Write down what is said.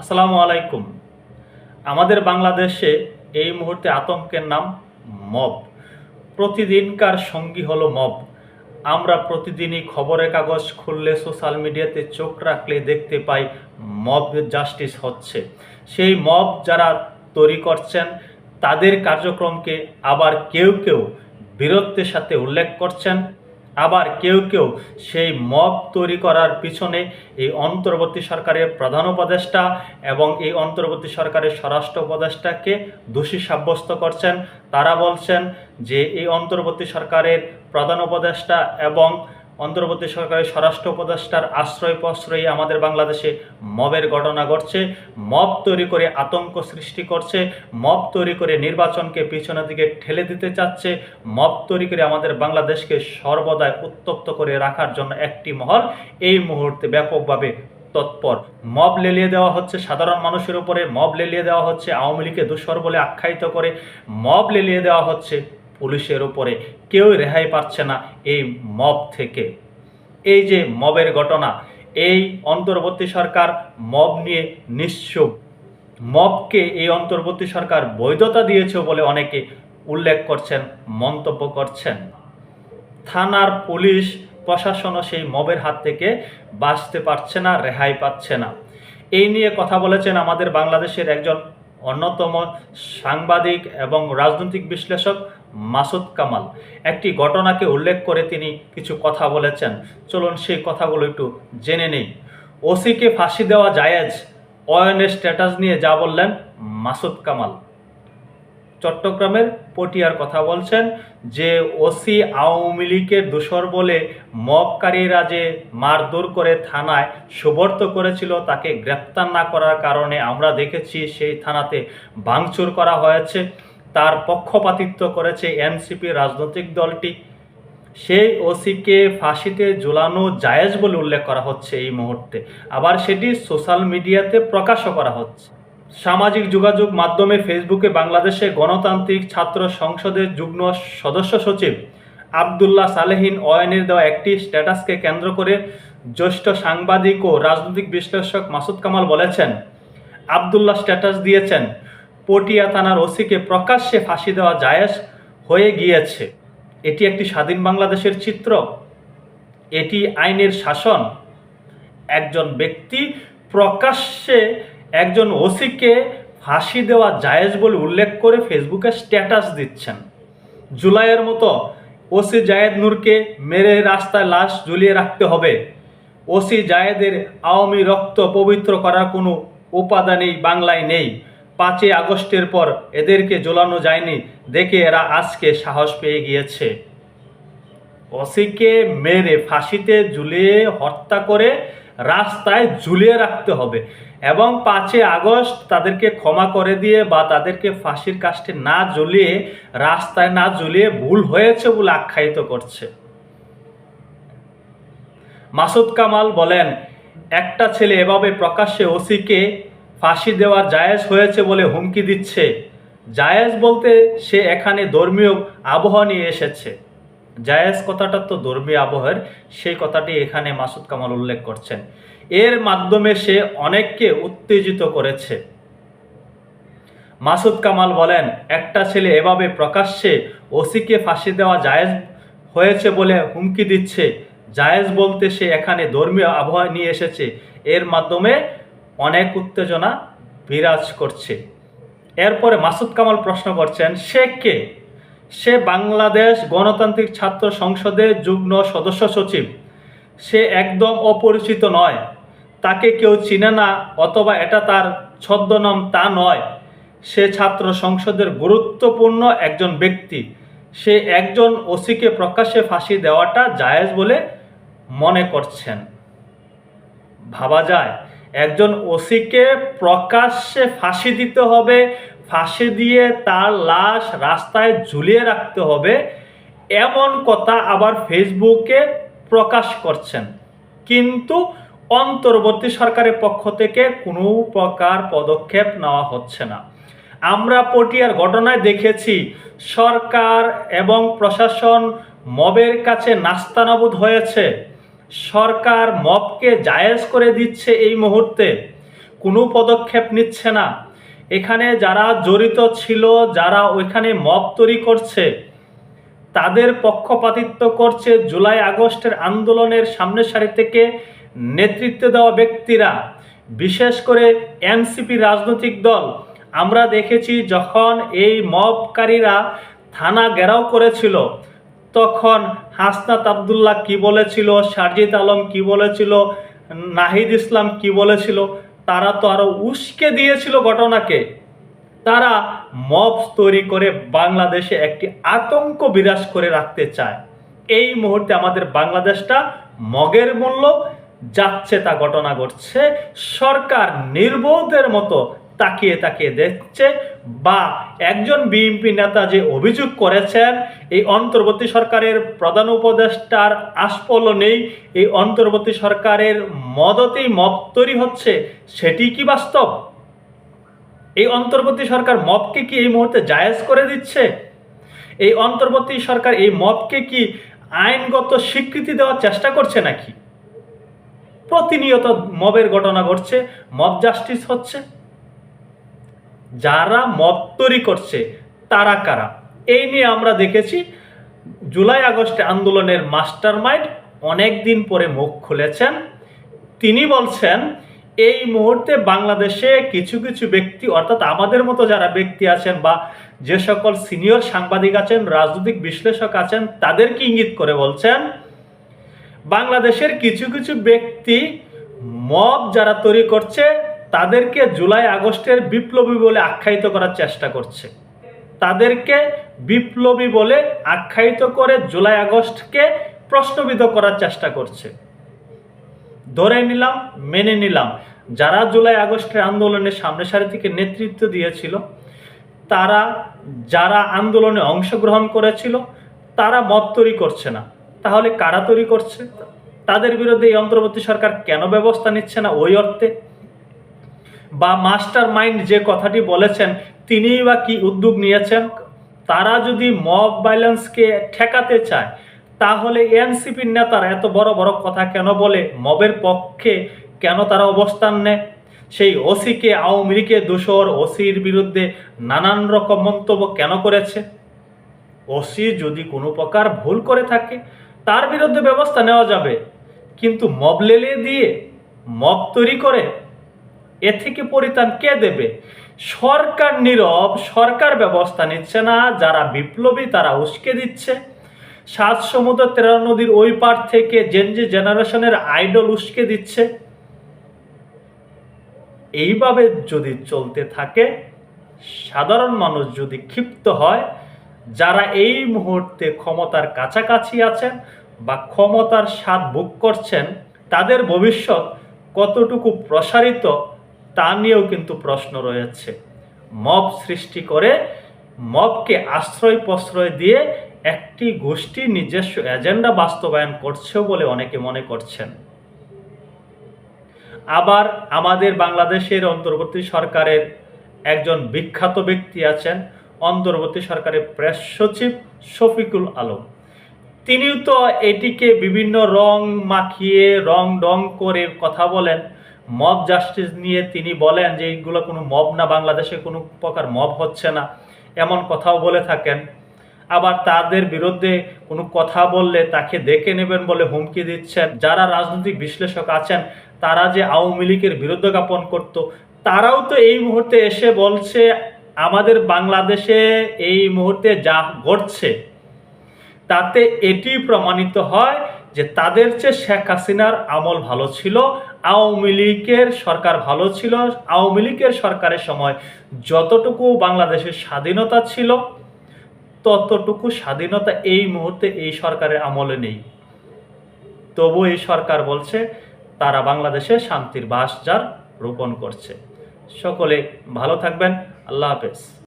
আসসালামু আলাইকুম। আমাদের বাংলাদেশে এই মুহূর্তে আতঙ্কের নাম মব। প্রতিদিনকার সঙ্গী হলো মব। আমরা প্রতিদিনই খবরের কাগজ খুললে, সোশ্যাল মিডিয়াতে চোখ রাখলে দেখতে পাই মব জাস্টিস হচ্ছে। সেই মব যারা তৈরি করছেন, তাদের কার্যক্রমকে আবার কেউ কেউ বীরত্বের সাথে উল্লেখ করছেন। আবার কেউ কেউ সেই মগ তৈরি করার পিছনে এই অন্তর্বর্তী সরকারের প্রধান উপদেষ্টা এবং এই অন্তর্বর্তী সরকারের স্বরাষ্ট্র উপদেষ্টাকে দোষী সাব্যস্ত করছেন। তারা বলছেন যে এই অন্তর্বর্তী সরকারের প্রধান উপদেষ্টা এবং অন্তর্বর্তী সরকারের স্বরাষ্ট্র উপদেষ্টার আশ্রয় প্রশ্রয়ে আমাদের বাংলাদেশে মবের ঘটনা ঘটছে। মব তৈরি করে আতঙ্ক সৃষ্টি করছে। মব তৈরি করে নির্বাচনকে পিছনের দিকে ঠেলে দিতে চাচ্ছে। মব তৈরি করে আমাদের বাংলাদেশকে সর্বদাই উত্তপ্ত করে রাখার জন্য একটি মহল। এই মুহূর্তে ব্যাপকভাবে তৎপর। মব লেলিয়ে দেওয়া হচ্ছে সাধারণ মানুষের উপরে। মব লেলিয়ে দেওয়া হচ্ছে আওয়ামী লীগকে দুঃসর বলে আখ্যায়িত করে। মব লেলিয়ে দেওয়া হচ্ছে পুলিশের উপরে কেউই রেহাই পাচ্ছে না এই মব থেকে। এই যে মবের ঘটনা, এই অন্তর্বর্তী সরকার মব নিয়ে নিশ্চুপ। মবকে এই অন্তর্বর্তী সরকার বৈধতা দিয়েছে বলে অনেকে উল্লেখ করছেন, মন্তব্য করছেন। থানার পুলিশ, প্রশাসনও সেই মবের হাত থেকে বাঁচতে পারছে না, রেহাই পাচ্ছে না। এই নিয়ে কথা বলেছেন আমাদের বাংলাদেশের একজন অন্যতম সাংবাদিক এবং রাজনৈতিক বিশ্লেষক মাসুদ কামাল। একটি ঘটনাকে উল্লেখ করে তিনি কিছু কথা বলেছেন। চলুন সেই কথাগুলো একটু জেনে নেই। ওসিকে ফাঁসি দেওয়া জায়েজ, অয়নের স্ট্যাটাস নিয়ে যা বললেন মাসুদ কামাল। চট্টগ্রামের পটিয়ার কথা বলছেন যে, ওসি আওয়ামী লীগের দোসর বলে মবকারীরা যে মারধর করে থানায় সুবর্ত করেছিল, তাকে গ্রেপ্তার না করার কারণে আমরা দেখেছি সেই থানাতে ভাঙচুর করা হয়েছে। তার পক্ষপাতিত্ব করেছে এনসিপি রাজনৈতিক দলটি। সেই ওসিকে ফাঁসিতে ঝুলানো জায়েজ বলে উল্লেখ করা হচ্ছে এই মুহূর্তে। আবার সেটি সোশ্যাল মিডিয়াতে প্রকাশও করা হচ্ছে। সামাজিক যোগাযোগ মাধ্যমে ফেসবুকে বাংলাদেশে গণতান্ত্রিক ছাত্র সংসদের যুগ্ম সদস্য সচিব আবদুল্লাহ সালেহিন অয়নের দেওয়া একটি স্ট্যাটাসকে কেন্দ্র করে জ্যেষ্ঠ সাংবাদিক ও রাজনৈতিক বিশ্লেষক মাসুদ কামাল বলেছেন, আবদুল্লাহ স্ট্যাটাস দিয়েছেন পটিয়া থানার ওসিকে প্রকাশ্যে ফাঁসি দেওয়া জায়েজ হয়ে গিয়েছে। এটি একটি স্বাধীন বাংলাদেশের চিত্র। এটি আইনের শাসন। একজন ব্যক্তি প্রকাশ্যে একজন ওসিকে ফাঁসি দেওয়া জায়েজ বলে উল্লেখ করে ফেসবুকে স্ট্যাটাস দিচ্ছেন। জুলাইয়ের মতো ওসি জায়েদ নূরকে মেরে রাস্তায় লাশ ঝুলিয়ে রাখতে হবে। ওসি জায়েদের আওয়ামী রক্ত পবিত্র করার কোনো উপাদানই বাংলায় নেই। পাঁচই আগস্টের পর এদেরকে জ্বলানো যায়নি দেখে এরা আজকে সাহস পেয়ে গিয়েছে। ওসিকে মেরে ফাঁসিতে ঝুলিয়ে হত্যা করে রাস্তায় ঝুলিয়ে রাখতে হবে এবং পাঁচই আগস্ট তাদেরকে ক্ষমা করে দিয়ে বা তাদেরকে ফাঁসির কাজটি না জ্বলিয়ে রাস্তায় না ঝুলিয়ে ভুল হয়েছে বলে আখ্যায়িত করছে। মাসুদ কামাল বলেন, একটা ছেলে এভাবে প্রকাশ্যে ওসিকে ফাঁসি দেওয়ার জায়েজ হয়েছে বলে হুমকি দিচ্ছে। জায়েজ বলতে সে এখানে ধর্মীয় আবহাওয়া নিয়ে এসেছে। জায়েজ কথাটা তো ধর্মীয় আবহের, সেই কথাটি এখানে মাসুদ কামাল উল্লেখ করছেন। এর মাধ্যমে সে অনেককে উত্তেজিত করেছে। মাসুদ কামাল বলেন, একটা ছেলে এভাবে প্রকাশ্যে ওসিকে ফাঁসি দেওয়া জায়েজ হয়েছে বলে হুমকি দিচ্ছে। জায়েজ বলতে সে এখানে ধর্মীয় আবহাওয়া নিয়ে এসেছে। এর মাধ্যমে অনেক উত্তেজনা বিরাজ করছে। এরপরে মাসুদ কামাল প্রশ্ন করছেন, সে কে? সে বাংলাদেশ গণতান্ত্রিক ছাত্র সংসদের যুগ্ম সদস্য সচিব। সে একদম অপরিচিত নয়। তাকে কেউ চিনে না, অথবা এটা তার ছদ্মনাম তা নয়। সে ছাত্র সংসদের গুরুত্বপূর্ণ একজন ব্যক্তি। সে একজন ওসিকে প্রকাশ্যে ফাঁসি দেওয়াটা জায়েজ বলে মনে করছেন। ভাবা যায় একজন ওসিকে প্রকাশ্যে ফাঁসি দিতে হবে, ফাঁসি দিয়ে তার লাশ রাস্তায় ঝুলিয়ে রাখতে হবে, এমন কথা আবার ফেসবুকে প্রকাশ করছেন। কিন্তু অন্তর্বর্তী সরকারের পক্ষ থেকে কোনো প্রকার পদক্ষেপ নেওয়া হচ্ছে না। আমরা পটিয়ার ঘটনায় দেখেছি, সরকার এবং প্রশাসন মবের কাছে নাস্তানাবুদ হয়েছে। সরকার মবকে জায়েজ করে দিচ্ছে এই মুহূর্তে। কোনো পদক্ষেপ নিচ্ছে না। এখানে যারা জড়িত ছিল, যারা ওইখানে মব তৈরি করছে, তাদের পক্ষপাতিত্ব করছে জুলাই আগস্টের আন্দোলনের সামনের সারি থেকে নেতৃত্ব দেওয়া ব্যক্তিরা। বিশেষ করে এনসিপি রাজনৈতিক দল। আমরা দেখেছি যখন এই মবকারীরা থানা ঘেরাও করেছিল তখন হাসনাত আবদুল্লাহ কি বলেছিল? সারজিদ আলম কি বলেছিল? নাহিদ ইসলাম কি বলেছিল? তারা তো আরও উস্কে দিয়েছিল ঘটনাকে। তারা মব তৈরি করে বাংলাদেশে একটি আতঙ্ক বিরাজ করে রাখতে চায়। এই মুহূর্তে আমাদের বাংলাদেশটা মগের মূল্য যাচ্ছে তা ঘটনা ঘটছে। সরকার নির্বোধের মতো তাকিয়ে তাকিয়ে দেখছে, বা একজন বিএনপি নেতা যে অভিযোগ করেছেন, এই অন্তর্বর্তী সরকারের প্রধান উপদেষ্টার আস্পল নেই, এই অন্তর্বর্তী সরকারের মদতেই মব তৈরি হচ্ছে, সেটি কি বাস্তব? এই অন্তর্বর্তী সরকার মবকে কি এই মুহূর্তে জায়েজ করে দিচ্ছে? এই অন্তর্বর্তী সরকার এই মবকে কি আইনগত স্বীকৃতি দেওয়ার চেষ্টা করছে নাকি? প্রতিনিয়ত মবের ঘটনা ঘটছে, মব জাস্টিস হচ্ছে। যারা মব তৈরি করছে, তারা কারা? এই নিয়ে আমরা দেখেছি জুলাই আগস্টে আন্দোলনের মাস্টার মাইন্ড অনেক দিন পরে মুখ খুলেছেন। তিনি বলছেন, এই মুহূর্তে বাংলাদেশে কিছু কিছু ব্যক্তি, অর্থাৎ আমাদের মতো যারা ব্যক্তি আছেন বা যে সকল সিনিয়র সাংবাদিক আছেন, রাজনৈতিক বিশ্লেষক আছেন, তাদেরকে ইঙ্গিত করে বলছেন, বাংলাদেশের কিছু কিছু ব্যক্তি মব যারা তৈরি করছে তাদেরকে জুলাই আগস্টের বিপ্লবী বলে আখ্যায়িত করার চেষ্টা করছে। তাদেরকে বিপ্লবী বলে আখ্যায়িত করে জুলাই আগস্টকে প্রশ্নবিদ্ধ করার চেষ্টা করছে। ধরে নিলাম, মেনে নিলাম, যারা জুলাই আগস্টের আন্দোলনের সামনে সারি থেকে নেতৃত্ব দিয়েছিল, তারা, যারা আন্দোলনে অংশগ্রহণ করেছিল, তারা মত তৈরি করছে না। তাহলে কারা তৈরি করছে? তাদের বিরুদ্ধে এই অন্তর্বর্তী সরকার কেন ব্যবস্থা নিচ্ছে না ওই অর্থে? বা মাস্টার মাইন্ড যে কথাটি বলেছেন, তিনিই বা কি উদ্যোগ নিয়েছেন? তারা যদি মব ভাইলেন্সকে ঠেকাতে চায়, তাহলে এনসিপির নেতারা এত বড় বড় কথা কেন বলে? মবের পক্ষে কেন তারা অবস্থান নেয়? সেই ওসিকে, আওয়ামী লীগের দোষর ওসির বিরুদ্ধে নানান রকম মন্তব্য কেন করেছে? ওসি যদি কোনো প্রকার ভুল করে থাকে, তার বিরুদ্ধে ব্যবস্থা নেওয়া যাবে। কিন্তু মব লেলিয়ে দিয়ে, মব তৈরি করে এ থেকে পরিত্রাণ কে দেবে? সরকার নীরব, সরকার ব্যবস্থা নিচ্ছে না, যারা বিপ্লবী তারা উস্কে দিচ্ছে। সাত সমুদ্র তেরো নদীর ওই পার থেকে জেনজি জেনারেশনের আইডল উস্কে দিচ্ছে। এইভাবে যদি চলতে থাকে, সাধারণ মানুষ যদি ক্ষিপ্ত হয়, যারা এই মুহূর্তে ক্ষমতার কাছাকাছি আছেন বা ক্ষমতার স্বাদ ভোগ করছেন, তাদের ভবিষ্যৎ কতটুকু প্রসারিত তা নিয়েও কিন্তু প্রশ্ন রয়েছে। মব সৃষ্টি করে মবকে আশ্রয় প্রশ্রয় দিয়ে একটি গোষ্ঠী নিজস্ব এজেন্ডা বাস্তবায়ন করছে বলে অনেকে মনে করছেন। আবার আমাদের বাংলাদেশের অন্তর্বর্তী সরকারের একজন বিখ্যাত ব্যক্তি আছেন, অন্তর্বর্তী সরকারের প্রেস সচিব শফিকুল আলম। তিনিও তো এটিকে বিভিন্ন রং মাখিয়ে রং ডং করে কথা বলেন। মব জাস্টিস নিয়ে তিনি বলেন যে এইগুলো কোনো মব না, বাংলাদেশে কোনো প্রকার মব হচ্ছে না। এমন কথাও বলে থাকেন। আবার তাদের বিরুদ্ধে কোনো কথা বললে তাকে দেখে নেবেন বলে হুমকি দিচ্ছেন। যারা রাজনৈতিক বিশ্লেষক আছেন, তারা যে আওয়ামী লীগের বিরুদ্ধ জ্ঞাপন করত, তারাও তো এই মুহূর্তে এসে বলছে, আমাদের বাংলাদেশে এই মুহূর্তে যা ঘটছে, তাতে এটি প্রমাণিত হয় যে তাদের চেয়ে শেখ হাসিনার আমল ভালো ছিল, আওয়ামী লীগের সরকার ভালো ছিল, আওয়ামী লীগের সরকারের সময় যতটুকু বাংলাদেশের স্বাধীনতা ছিল, ততটুকু স্বাধীনতা এই মুহূর্তে এই সরকারের আমলে নেই। তবু এই সরকার বলছে, তারা বাংলাদেশে শান্তির বাস যার রোপণ করছে। সকলে ভালো থাকবেন, আল্লাহ হাফেজ।